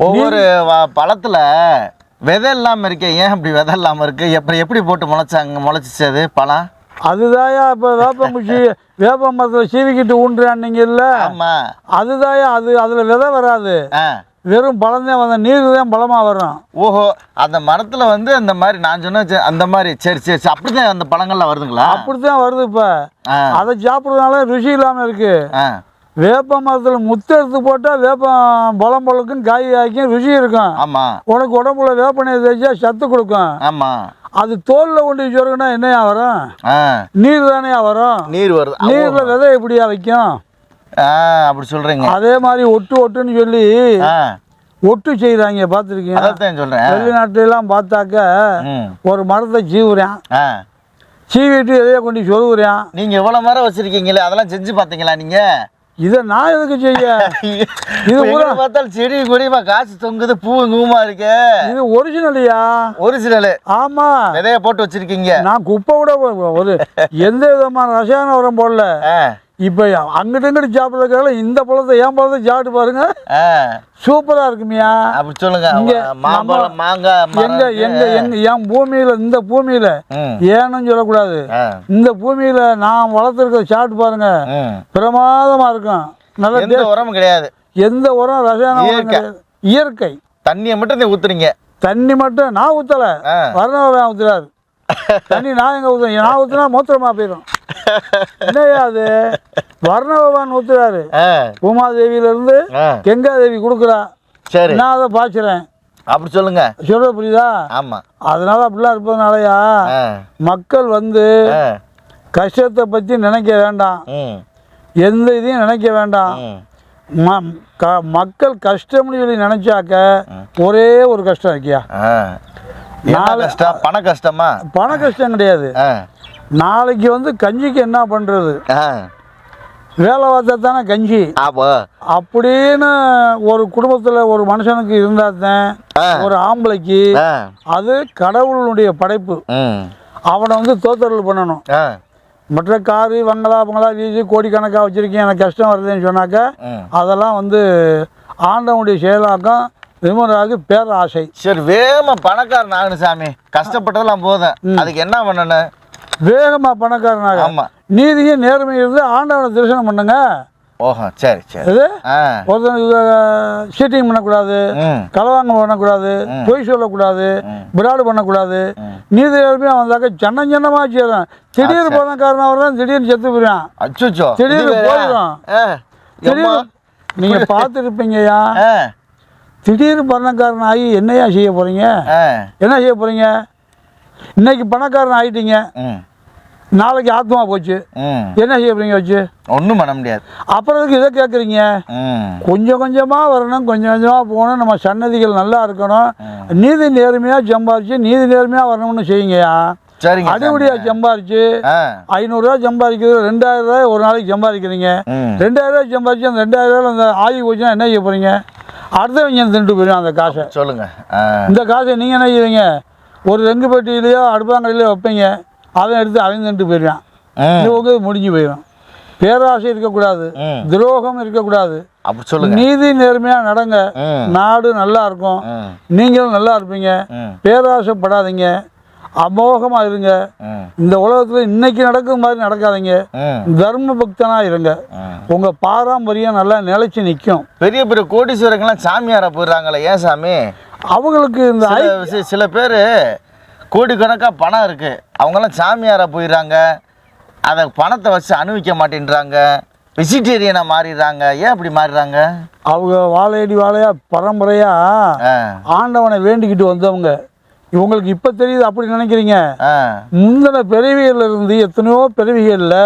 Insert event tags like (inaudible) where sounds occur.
ஒவ்வொரு பழத்துல விதை இல்லாம இருக்கே. ஏன் இப்படி விதை இல்லாம இருக்கு? எப்படி எப்படி போட்டு முளைச்சாங்க முளைச்சிச்சு அது? பழம்? அதுதாயா இப்போ வேப்பங்குச்சி வேப்ப (laughs) மரத்தில் சீவிக்கிட்டு ஊன்றான்னீங்கல்ல ஆமா. அதுதாயா அது அதில் விதை வராது. வெறும் பழம்தான் வந்த நீர் தான் பழமாக வரும். ஓஹோ அந்த மரத்துல வந்து அந்த மாதிரி நான் சொன்ன சே- அந்த மாதிரி சரி சரி சரி அந்த பழங்கள்லாம் வருதுங்களா? அப்படித்தான் வருது இப்போ. அதை சாப்பிட்றதுனால ருசி இல்லாமல் இருக்கு. ஆ. வேப்ப மரத்தில் முத்து எடுத்து போட்டால் வேப்பம் பழம் பழக்கும் காய் காய்க்கும் ருசி இருக்கும். ஆமா. உனக்கு உடம்புல வேப்பெண்ணெய் தேய்ச்சா சத்து கொடுக்கும். ஆமா. அது தோலில் கொண்டு சொருகுனா என்னையா வரும்? நீர் தானேயா வரும்? நீர் வருது. நீரில் விதை எப்படியா வைக்கும்? அப்படி சொல்றீங்க. அதே மாதிரி ஒட்டு ஒட்டுன்னு சொல்லி ஒட்டு செய்கிறாங்க பார்த்துருக்கீங்க அதான் சொல்றேன். வெளிநாட்டுலாம் பார்த்தாக்க ம். ஒரு மரத்தை சீவுறான். சீவிட்டு எதையோ கொண்டு சொருகுறான். நீங்க எவ்வளவு மரம் வச்சிருக்கீங்களே அதெல்லாம் செஞ்சு பாத்தீங்களா நீங்க? இதை நான் எதுக்கு செய்ய? இது இது பூரா- பார்த்தாலும் செடி கொடிமா காசு தொங்குது பூ நூமா இருக்கு. இது ஒரிஜினலியா ஒரிஜினல் ஆமாம் விதைய போட்டு வச்சிருக்கீங்க. நான் குப்பை கூட ஒரு எந்த விதமான ரசாயன உரம் போடல. இப்போ அங்கிட்டு இங்கிட்டு சாப்பிட்றதுக்காக இந்த பழத்தை என் பழத்தை சாப்பிட்டு பாருங்க. சூப்பரா இருக்குமியா அப்படி சொல்லுங்க. இங்க மாம்பழம் மாங்காய் எங்க. எங்க எங்க என் பூமியில இந்த பூமியில ஏன்னு சொல்லக்கூடாது. இந்த பூமியில நான் வளர்த்துருக்க சாப்பிட்டு பாருங்க. பிரமாதமா இருக்கும். நல்ல எந்த உரமும் கிடையாது. எந்த உரம் ரசாயன உரம் இயற்கை. தண்ணியை மட்டும் நீ ஊத்துறீங்க. தண்ணி மட்டும் நான் ஊத்தல. ஆ. வரணவன் ஊத்துறாரு. (laughs) தண்ணி நான் எங்க ஊத்துறேன்? நான் ஊத்துனா மூத்திரமா போயிடும். என்னையா அது? வர்ண பகவான் ஊத்துறாரு உமாதேவியில இருந்து கெங்காதேவி கொடுக்குறா சரி. நான் அதை பாய்ச்சுறேன். அப்படி சொல்லுங்க. சொல்ல புரியுதா? ஆமா. அதனால அப்படிலாம் இருப்பதுனாலயா? மக்கள் வந்து கஷ்டத்தை பற்றி நினைக்க வேண்டாம். எந்த இதையும் நினைக்க வேண்டாம். மக்கள் கஷ்டம்னு சொல்லி நினைச்சாக்க ஒரே ஒரு கஷ்டம் இருக்கியா? பண கஷ்டமா? பண கஷ்டம் கிடையாது. நாளைக்கு வந்து கஞ்சிக்கு என்ன பண்ணுறது. வேலை பார்த்தா தானே கஞ்சி. அப்படின்னு ஒரு குடும்பத்தில் ஒரு மனுஷனுக்கு இருந்தால் தான் ஆ. ஒரு ஆம்பளைக்கு அது கடவுளுடைய படைப்பு. அவனை வந்து தோத்தரல் பண்ணணும். மற்ற காரு வங்களா பங்களா வீசி கோடிக்கணக்காக வச்சுருக்கேன். எனக்கு கஷ்டம் வருதுன்னு சொன்னாக்க. அதெல்லாம் வந்து ஆண்டவனுடைய செயலாக்கம் விமராகு பேராசை. சரி வேகமா பணக்காரன் ஆகணும் சாமி. கஷ்டப்பட்டதெல்லாம் போதும். அதுக்கு என்ன பண்ணணும்? வேகமாக பணக்காரனாக. ஆமா. நீதியும் நேர்மையும் இருந்து ஆண்டவனை தரிசனம் பண்ணுங்க. ஓஹோ சரி சரி. ஒருத்தனுக்கு சீட்டிங் பண்ணக்கூடாது களவாங்க பண்ணக்கூடாது பொய் சொல்லக்கூடாது பிராடு பண்ணக்கூடாது. நீதி நேர்மையாக வந்தாக்க சன்ன சன்னமாக செய்யறான். திடீர்னு பணக்காரன் வர்றான் திடீர்னு செத்து போயிடான் அச்சுச்சோ. திடீர்னு? போயிடும். எம்மா. நீங்கள் பார்த்துருப்பீங்கய்யா. ஆ, திடீர்னு பணக்காரன் ஆகி என்னையா செய்ய போகிறீங்க என்ன செய்ய போகிறீங்க இன்னைக்கு பணக்காரன் ஆகிட்டீங்க நாளைக்கு ஆத்மா போச்சு. என்ன செய்ய போறீங்க வச்சு? ஒண்ணும் பண்ண முடியாது. அப்புறம் இதை கேட்குறீங்க கொஞ்சம் கொஞ்சமாக வரணும் கொஞ்சம் கொஞ்சமாக போகணும். நம்ம சன்னதிகள் நல்லா இருக்கணும். நீதி நேர்மையாக சம்பாரிச்சு நீதி நேர்மையாக வரணும்னு சாமி. அடிப்படியாக சம்பாரிச்சு ஆ, ஐநூறுரூவா சம்பாதிக்கிறது ரெண்டாயிரம் ரூபாய் ஒரு நாளைக்கு சம்பாதிக்கிறீங்க. ரெண்டாயிரம் ரூபாய் சம்பாதிச்சு அந்த ரெண்டாயிரம் ரூபாய் அந்த ஆகி போச்சுன்னா என்ன செய்ய போகிறீங்க அடுத்தவங்க தின்ட்டு போயிடும் அந்த காசை. சொல்லுங்க. இந்த காசை நீங்கள் என்ன செய்வீங்க? ஒரு ரெங்கு பெட்டியிலையோ அடுப்பாங்கடையிலையோ வைப்பீங்க. அதை எடுத்து அவன் தின்ட்டு போயிடுவான் உங்களுக்கு முடிஞ்சு போயிடும். பேராசை இருக்கக்கூடாது. துரோகம் இருக்கக்கூடாது. அப்படி சொல்லுங்க. நீதி நேர்மையாக நடங்க. நாடு நல்லா இருக்கும். நீங்களும் நல்லா இருப்பீங்க. பேராசைப்படாதீங்க. அமோகமாக இருங்க. இந்த உலகத்தில் இன்னைக்கு நடக்கும் மாதிரி நடக்காதீங்க. தர்ம பக்தனாக இருங்க. ம். உங்கள் பாரம்பரியம் நல்லா நிலைச்சு நிற்கும் பெரிய பெரிய கோடீஸ்வரங்கள்லாம் சாமியாரா போயிடுறாங்களே ஏன் சாமி? அவங்களுக்கு இந்த சில பேர் கோடிக்கணக்காக பணம் இருக்கு. அவங்கெல்லாம் சாமியாரா போயிடுறாங்க. அதை பணத்தை வச்சு அனுபவிக்க மாட்டேன்றாங்க. வெஜிடேரியனாக மாறிடுறாங்க. ஏன் அப்படி மாறிடுறாங்க? அவங்க வாழையடி வாழையா பரம்பரையா ஆ. ஆண்டவனை வேண்டிக்கிட்டு வந்தவங்க. இவங்களுக்கு இப்போ தெரியுது அப்படி நினைக்கிறீங்க. முந்தின பிறவிகள்ல இருந்து எத்தனையோ பிறவிகளில்